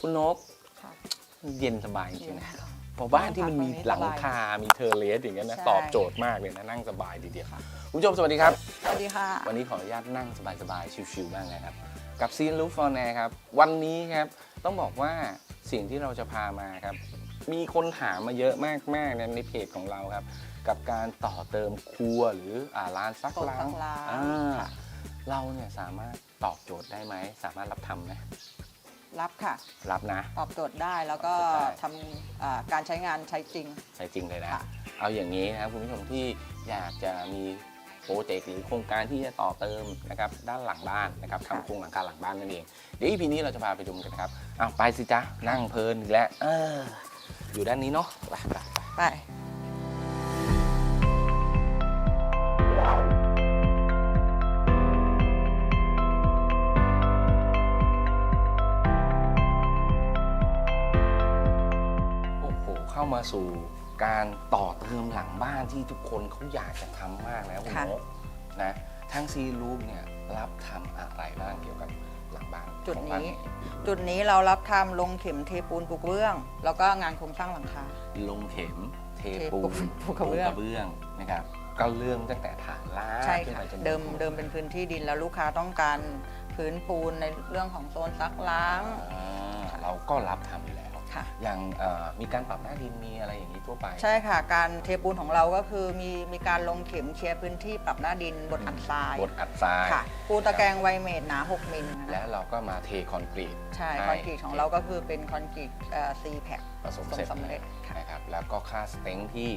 คุณนกค่ะ เย็นสบายจริงๆนะเย็นค่ะพอบ้านที่มันมีบ้านพักตรงนี้หลังสบายคา มีเทอร์เลสอย่างเงี้ยนะใช่ ตอบโจทย์มากเลยนะนั่งสบายดีเดียวคุณผู้ชมสวัสดีครับ สวัสดีค่ะ วันนี้ขออนุญาตนั่งสบายๆ ชิวๆบ้างนะครับ กับซีนลูฟฟอร์แนครับ วันนี้ครับ ต้องบอกว่าสิ่งที่เราจะพามาครับ มีคนถามมาเยอะมากๆนะในเพจของเราครับ กับการต่อเติมครัวหรืออ่าร้านซักล้างซักล้างอ่าค่ะ เราเนี่ยสามารถตอบโจทย์ได้ไหม สามารถรับทำไหม รับค่ะ รับนะ ตอบโจทย์ได้แล้วก็ตอบโจทย์ได้ ทำอ่าการใช้งานใช้จริง ใช่จริงเลยนะ ค่ะ เอาอย่างนี้นะครับคุณผู้ชมที่อยากจะมีโปรเจกต์หรือโครงการที่จะต่อเติมนะครับด้านหลังบ้านนะครับทำโครงหลังคาหลังบ้านนั่นเอง เดี๋ยวอีพีนี้เราจะพาไปดูกันนะครับอ้าวไปสิจ๊ะนั่งเพลินอีกแล้วเอออยู่ด้านนี้เนาะไปไปไป ไป เข้ามาสู่การต่อเติมหลังบ้านที่ทุกคนเขาอยากจะทำมากแล้วคุณค่ะ นกนะทั้งซีรูปเนี่ยรับทำอะไรบ้างเกี่ยวกับหลังบ้านจุดของบ้านี้ จุดนี้เรารับทำลงเข็มเทปูนปูกระเบื้อง แล้วก็งานโครงสร้างหลังคา ลงเข็มเทเทปูนปูกระเบื้องเบื้องนะครับก็เริ่มตั้งแต่ฐานลากใช่ขึ้นค่ะ ไปจนถึงเดิมเดิมเป็นพื้นที่ดินแล้วลูกค้าต้องการพื้นปูนในเรื่องของโซนซักล้าง อ่าเราก็รับทำอยู่แล้ว ค่ะ อย่างเอ่อมีการปรับหน้าดินมีอะไรอย่างนี้ทั่วไป ใช่ค่ะ การเทปูนของเราก็คือมีมีการลงเข็มเคลียร์พื้นที่ปรับหน้าดินบนอัดทรายบดอัดทราย ค่ะ ปูตะแกรงไวเมตรหนา 6 มิลนะและเราก็มาเทคอนกรีตใช่ให้คอนกรีตของเราก็คือเป็นคอนกรีตซีแพคผสมเสร็จสำเร็จค่ะ นะครับแล้วก็ค่าสเต็งที่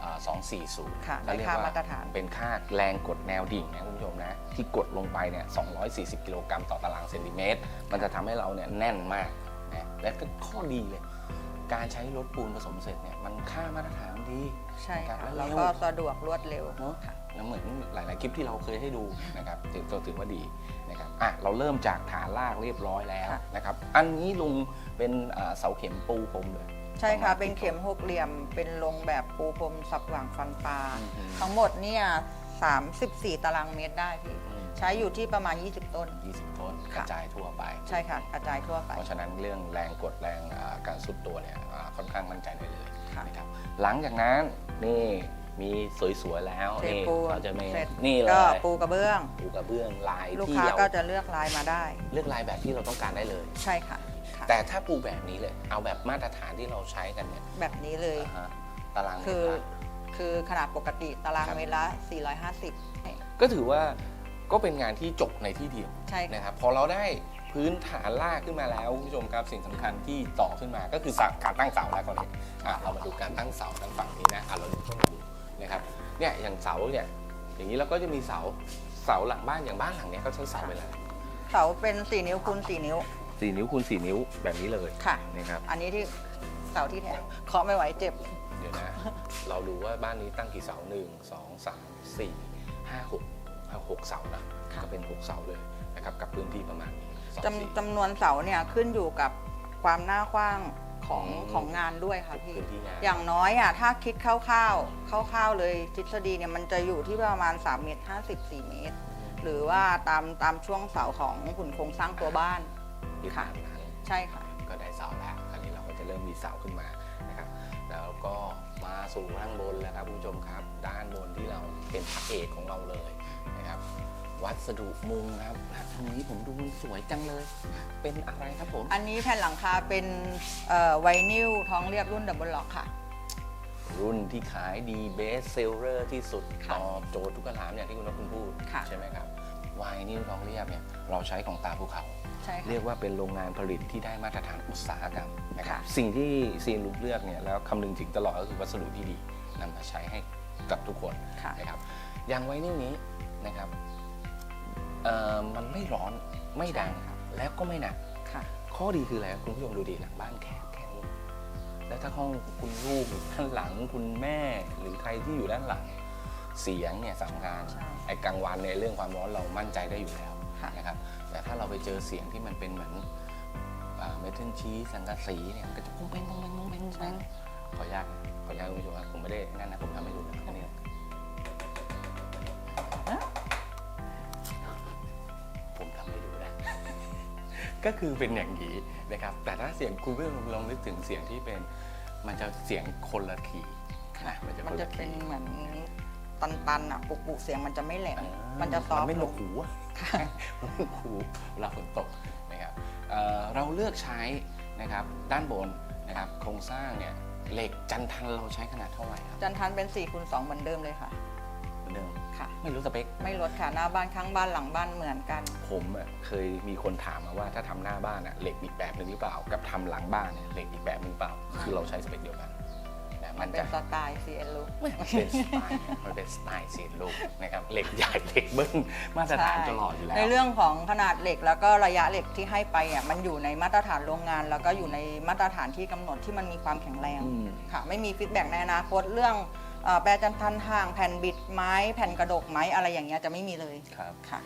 เอ่อ240ค่ะก็เรียกได้ค่าว่ามาตรฐาน เป็นค่าแรงกดแนวดิ่งนะคุณผู้ชมนะ ที่กดลงไปเนี่ย240 กิโลกรัมต่อตารางเซนติเมตร มันจะทำให้เราเนี่ยแน่นมาก นะและก็ข้อดีเลย การใช้รถปูนผสมเสร็จเนี่ยมันค่ามาตรฐานดีใช่ค่ะนะครับแล้วเร็วก็สะดวกรวดเร็วเนอะค่ะแล้วเหมือนหลาย ๆ คลิปที่เราเคยให้ดูนะครับถือตัวถือว่าดีนะครับอะเราเริ่มจากฐานรากเรียบร้อยแล้วค่ะนะครับ อันนี้ลงเป็นอ่าเสาเข็มปูพรมเลยใช่ค่ะประมาณเป็นเข็มหกเหลี่ยมเป็นลงแบบปูพรมสับหว่างฟันปลาอืมทั้งหมดเนี่ย34 ตารางเมตรได้พี่อืม ใช้อยู่ที่ประมาณ 20 ต้น 20 ต้นกค่ะ ระจายทั่วไป ใช่ค่ะกระจายทั่วไป เพราะฉะนั้นเรื่องแรงกดแรงอ่าการสุดตัวเนี่ยอ่าค่อนข้างมั่นใจได้เลยค่ะ นะครับหลังจากนั้นนี่มีสวยๆแล้วเทนี่ปูนเราจะมีเสร็จนี่เลก็ยปูกระเบื้อง ปูกระเบื้องลายลูกที่ค้าเราก็จะเลือกลายมาได้ เลือกลายแบบที่เราต้องการได้เลย ใช่ค่ะค่ะแต่ถ้าปูแบบนี้เลยเอาแบบมาตรฐานที่เราใช้กันเนี่ยแบบนี้เลยอ่าฮะตารางเมตรคือละ คือขนาดปกติตารางครับ เมตรละ450 ก็ถือว่า ก็เป็นงานที่จบในที่เดียวใช่ค่ะนะครับพอเราได้พื้นฐานลากขึ้นมาแล้วคุณผู้ชมครับสิ่งสำคัญที่ต่อขึ้นมาก็คือการตั้งเสาแล้วก่อนเลยอะเรามาดูการตั้งเสาทางฝั่งนี้นะอะเราดูเข้ามาดูนะครับเนี่ยอย่างเสาเนี่ยอย่างนี้เราก็จะมีเสาเสาหลังบ้านอย่างบ้านหลังเนี้ยเขาใช้เสาเป็นอะไรเสาเป็น4นิ้วคูณ4นิ้วสี่นิ้วคูณสี่นิ้วแบบนี้เลยค่ะนะครับอันนี้ที่เสาที่แถมเคาะไม่ไหวเจ็บเดี๋ยวนะเราดูว่าบ้านนี้ตั้งกี่เสาหนึ่งสองสามสี่ ห้าหกห้าหกเสานะค่ะก็เป็นหกเสาเลยนะครับกับพื้นที่ประมาณนี้สองสี่จำจำนวนเสาเนี่ยขึ้นอยู่กับความหน้ากว้างของอืมของงานด้วยค่ะพี่พื้นที่งานอย่างน้อยอะถ้าคิดคร่าวๆคร่าวๆเลยทฤษฎีเนี่ยมันจะอยู่ที่ประมาณ3เมตร50 4เมตร หรือว่าตามตามช่วงเสาของหุ่นโครงสร้างตัวบ้านที่ค่ะตามนั้นใช่ค่ะ ก็ได้เสาแล้วคราวนี้เราก็จะเริ่มมีเสาขึ้นมานะครับ แล้วก็มาสู่ด้านบนแล้วครับคุณผู้ชมครับ ด้านบนที่เราเป็นพระเอกของเราเลย นะครับ วัสดุมุงครับตรงนี้ผมดูมันสวยจังเลย เป็นอะไรครับผม อันนี้แผ่นหลังคาเป็นเอ่อไวนิลท้องเรียบรุ่นดับเบิลล็อกค่ะ รุ่นที่ขายดีเบสเซลเลอร์ที่สุดค่ะตอบโจทย์ทุกคำถามอย่างที่คุณนพคุณพูดค่ะใช่ไหมครับวายนิวทองเรียบเนี่ยเราใช้ของตาภูเขาใช่ค่ะเรียกว่าเป็นโรงงานผลิตที่ได้มาตรฐานอุตสาหกรรมนะครับค่ะสิ่งที่ซีนลุกเลือกเนี่ยแล้วคำนึงถึงตลอดก็คือวัสดุที่ดีนำมาใช้ให้กับทุกคนค่ะนะครับอย่างไวนิลนี้ นะครับเอ่อมันไม่ร้อนไม่ดังใช่ค่ะแล้วก็ไม่หนัก ค่ะ ข้อดีคืออะไรครับคุณผู้ชมดูดีหลังบ้านแคบแค่นี้แล้วถ้าห้องคุณลูกอยู่ด้านหลังคุณแม่ หรือใครที่อยู่ด้านหลัง เสียงเนี่ยสำคัญใช่ไอ้กลางวันในยเรื่องความร้อนเรามั่นใจได้อยู่แล้วค่ะ นะครับ แต่ถ้าเราไปเจอเสียงที่มันเป็นเหมือนเมทัลชีสังกะสีเนี่ยมันก็จะปุ้งเป้งปุ้งเป้งปุ้งเป้งปุ้งเป้งขออนุญาตนะขออนุญาตคุณผู้ชมครับผมไม่ได้นั่นนะผมทำให้ดูนะแค่นี้นะผมทำให้ดูนะ ก็คือเป็นอย่างนี้นะครับ แต่ถ้าเสียงคุณผู้ชมลองนึกถึงเสียงที่เป็นมันจะเสียงคนละทีนะมันจะมันคนจะละเป็นทีเหมือนตันๆอะปุกๆเสียงมันจะไม่แหลมอ่ามันจะซอฟไม่ต์หนลวกง หูอะมันหนวกหูเวลาฝนตกนะครับเอ่อเราเลือกใช้นะครับด้านบนนะครับโครงสร้างเนี่ยเหล็กจันทันเราใช้ขนาดเท่าไหร่ครับ จันทันเป็น4คูณ2เหมือนเดิมเลยค่ะเหมื อนเดิม ค่ะ ไม่รู้สเปค ไม่ลดค่ะหน้าบ้านข้างบ้านหลังบ้านเหมือนกันผมอะเคยมีคนถามมาว่าถ้าทำหน้าบ้านอะเหล็กอีกแบบหนึ่งหรือเปล่า กับทำหลังบ้านเนี่ยเหล็กอีกแบบหนึ่งหรือเปล่า คือเราใช้สเปคเดียวกันนะมันเป็จะนสไตล์ CN Look มันเป็นสไตล์มันเป็นสไตล์สีลูกนะครับเหล็กใหญ่เหล็กเบิ้ลมาตรฐานตลอดอยู่แล้ว ในเรื่องของขนาดเหล็กแล้วก็ระยะเหล็กที่ให้ไปอะมันอยู่ในมาตรฐานโรงงาน แล้วก็อยู่ในมาตรฐานที่กำหนดที่มันมีความแข็งแรงอืม ค่ะ ไม่มีฟีดแบ็กในอนาคตเรื่อง เอ่อแปรจันทันห่างแผ่นบิดไม้แผ่นกระดกไม้อะไรอย่างเงี้ยจะไม่มีเลยครับ ค่ะ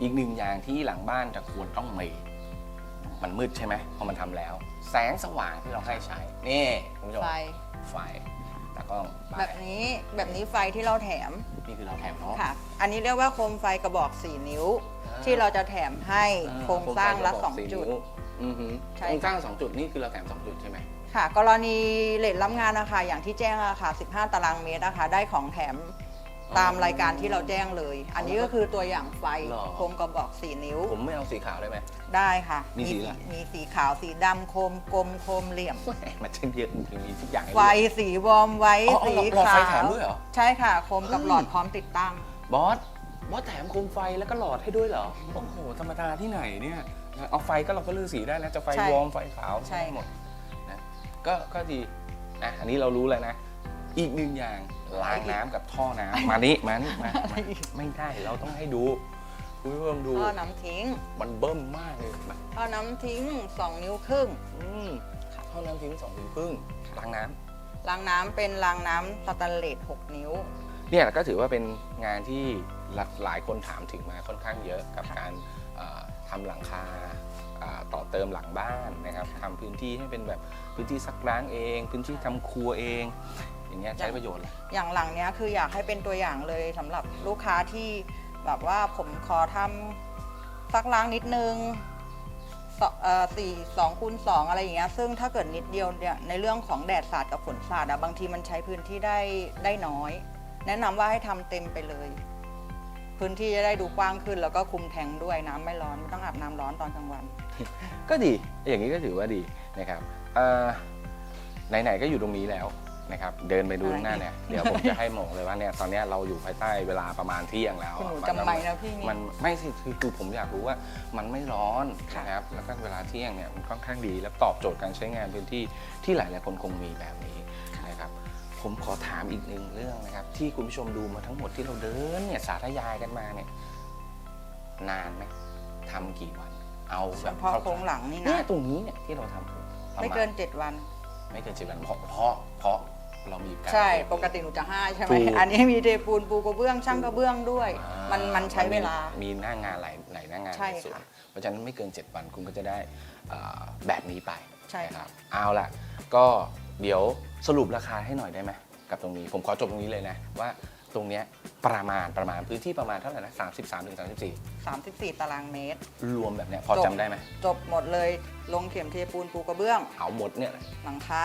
อีกหนึ่งอย่างที่หลังบ้านจะควรต้องมีมันมืดใช่ไหมพอมันทำแล้ว แสงสว่างที่เราให้ใช้ นี่คุณผู้ชมไฟไฟตากล้องไปแบบนี้แบบนี้ไฟที่เราแถมนี่คือเราแถมเนาะ ค่ะ อันนี้เรียกว่าโคมไฟกระบอก4นิ้ว อ่า ที่เราจะแถมให้อ่โครงสร้างละโคมไฟกระบอก2จุด นิ้วอือฮึใช่โครงสร้างสองจุดนี่คือเราแถมสองจุดใช่ไหม ค่ะ กรณีเลทรับงานนะคะอย่างที่แจ้งอะค่ะ 15 ตารางเมตรนะคะได้ของแถมตามรายการที่เราแจ้งเลย อันนี้ก็คือตัวอย่างไฟหรอ โคมกระบอก 4 นิ้วผมไม่เอาสีขาวได้ไหม ได้ค่ะมีสีอะไร มีสีขาวสีดำโคมกลมโคมเหลี่ยมมันเช่นเยอะจริงๆมีทุกอย่างให้ไฟเลือก สีวอร์มไว้อ๋อสีหลอดขาไฟวแถมด้วยเหรอใช่ค่ะ โคมกับเฮ้ย หลอดพร้อมติดตั้ง บอสบอสแถมโคมไฟแล้วก็หลอดให้ด้วยเหรอ โอ้โห ธรรมดาที่ไหนเนี่ย เอาไฟก็เราก็เลือกสีได้นะจะไฟใช่วอร์มไฟขาวใช่ได้หมดนะ ก็ก็ดีอะอันนี้เรารู้แล้วนะ อีกหนึ่งอย่างล้างน้ำกับท่อน้ำมานี่มานี่มามาไม่ได้เราต้องให้ดูคุณผู้ชมดูท่อน้ำทิ้ง มันเบิ่มมากเลยมาท่อน้ำทิ้ง2นิ้วครึ่ง อืมท่อน้ำทิ้งสองถึงครึ่งล้างน้ำ รางน้ำเป็นรางน้ำสแตนเลส6นิ้ว เนี่ยก็ถือว่าเป็นงานที่หลากหลายคนถามถึงมาค่อนข้างเยอะกับค่ะการเอ่อทำหลังคาอ่า ต่อเติมหลังบ้านนะครับทำพื้นที่ให้เป็นแบบพื้นที่ซักล้างเอง พื้นที่ทำครัวเอง อย่างเงี้ยใช้ประโยชน์เลยอย่างหลังเนี้ยคืออยากให้เป็นตัวอย่างเลยสำหรับลูกค้าที่แบบว่าผมขอทำซักล้างนิดนึงสเอ่อสี่สองคูณสองอะไรอย่างเงี้ยซึ่งถ้าเกิดนิดเดียวเนี่ยในเรื่องของแดดสาดกับฝนสาดอะบางทีมันใช้พื้นที่ได้ได้น้อย แนะนำว่าให้ทำเต็มไปเลย พื้นที่จะได้ดูกว้างขึ้น แล้วก็คุมแทงด้วยน้ำไม่ร้อนไม่ต้องอาบน้ำร้อนตอนกลางวัน ก็ดีอย่างนี้ก็ถือว่าดีนะครับเอ่อไหนๆก็อยู่ตรงนี้แล้วนะครับ เดินไปดูข้างหน้าเนี่ยเดี๋ยวผมจะให้หมงเลยว่าเนี่ยตอนเนี้ยเราอยู่ภายใต้เวลาประมาณเที่ยงแล้วคุณหนูอะจำไม่นะพี่นี่ มันไม่สิคือคือผมอยากรู้ว่ามันไม่ร้อนค่ะ นะครับแล้วก็เวลาเที่ยงเนี่ยมันค่อนข้างดีและตอบโจทย์การใช้งานพื้นที่ที่หลายหลายๆคนคงมีแบบนี้นะครับ ผมขอถามอีกหนึ่งเรื่องนะครับ ที่คุณผู้ชมดูมาทั้งหมดที่เราเดินเนี่ยสาธยายกันมาเนี่ยนานไหมทำกี่วัน เอาแบบเพราะโครงหลังนี่เนี่ยนะตรงนี้เนี่ยที่เราทำคือประาณไม่เกินเจ็ดวัน ไม่เกินเจ็ดวันเพราะเพราะเพราะเรามีการใช่เทปกติหนูจะห้าใช่ไหมถูกอันนี้มีเทปูนปูกระเบื้องช่างกระเบื้องด้วยอ่ามันมันใช้เวลา มีหน้างานหลายหลายหน้างานใช่ในส่วนค่ะเพราะฉะนั้นไม่เกิน 7 วันคุณก็จะได้เอ่อแบบนี้ไปใช่นะคค่ะรับเอาล่ะก็ เดี๋ยวสรุปราคาให้หน่อยได้ไหมกับตรงนี้ ผมขอจบตรงนี้เลยนะ ว่าตรงเนี้ยประมาณประมาณพื้นที่ประมาณเท่าไหร่นะ33ถึง34 34 ตารางเมตร รวมแบบเนี้ยพอจบจำได้ไหมจบหมดเลยลงเข็มเทปูนปูกระเบื้อง เอาหมดเนี่ยหลังคา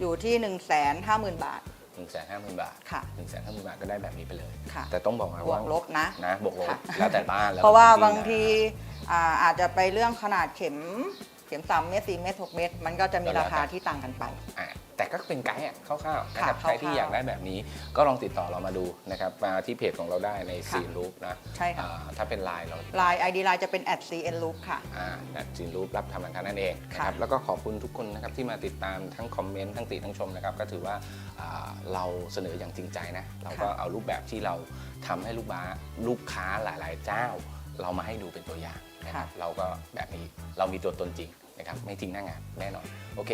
อยู่ที่ 1 5 0 0 0 0 บาท หนึ่งแสนห้าหมื่นบาทค่ะหนึ่งแสนห้าหมื่นบาทก็ได้แบบนี้ไปเลย ค่ะ แต่ต้องบอกนะบวว่ากลบนะ นะบวกลบค่ะ แล้วแต่บ้านแล้วเพราะว่าแต่บางนะทีอ่าอาจจะไปเรื่องขนาดเข็มเข็ม3เมตร4เมตร6เมตร มันก็จะมีราคาที่ต่างกันไป อะแต่ก็เป็นไกด์อะคร่าวๆนะครับค่ะใครที่คร่าวๆอยากได้แบบนี้ก็ลองติดต่อเรามาดูนะครับมาที่เพจของเราได้ในค่ะซีนรูปนะใช่ค่ะ อ่าถ้าเป็นไลน์เรา ลาย ID ลายจะเป็น at cn loop ค่ะ อ่าแบบซีนรูปรับทำหลังคานั่นเองนะค่ะครับแล้วก็ขอบคุณทุกคนนะครับที่มาติดตามทั้งคอมเมนต์ทั้งติทั้งชมนะครับก็ถือว่าอ่าเราเสนออย่างจริงใจนะเราก็เอารูปแบบที่เราทำให้ลูกบ้าลูกค้าหลาย ๆ เจ้า เรามาให้ดูเป็นตัวอย่างนะครับเราก็แบบนี้เรามีตัวตนจริง นะครับไม่ทิ้งหน้างานแน่นอนโอเค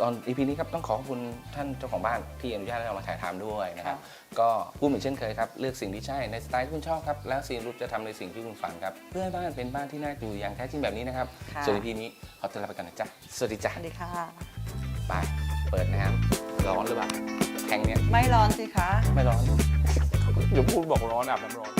ตอน EP นี้ครับต้องขอขอบคุณท่านเจ้าของบ้านที่อนุญาตให้เรามาถ่ายทำด้วยนะครับ ก็พูดเหมือนเช่นเคยครับเลือกสิ่งที่ใช่ในสไตล์ที่คุณชอบครับแล้วซีนรูปจะทำในสิ่งที่คุณฝันครับเพื่อให้บ้านเป็นบ้านที่น่าอยู่อย่างแท้จริงแบบนี้นะครับค่ะ ส่วน EP นี้ขอตัวลาไปกันนะจ๊ะสวัสดีจ้ะสวัสดีค่ะ ไปเปิดน้ำร้อนหรือเปล่าแทงเนี้ยไม่ร้อนสิคะ ไม่ร้อน เดี๋ยวพูดบอกร้อนอาบน้ำร้อน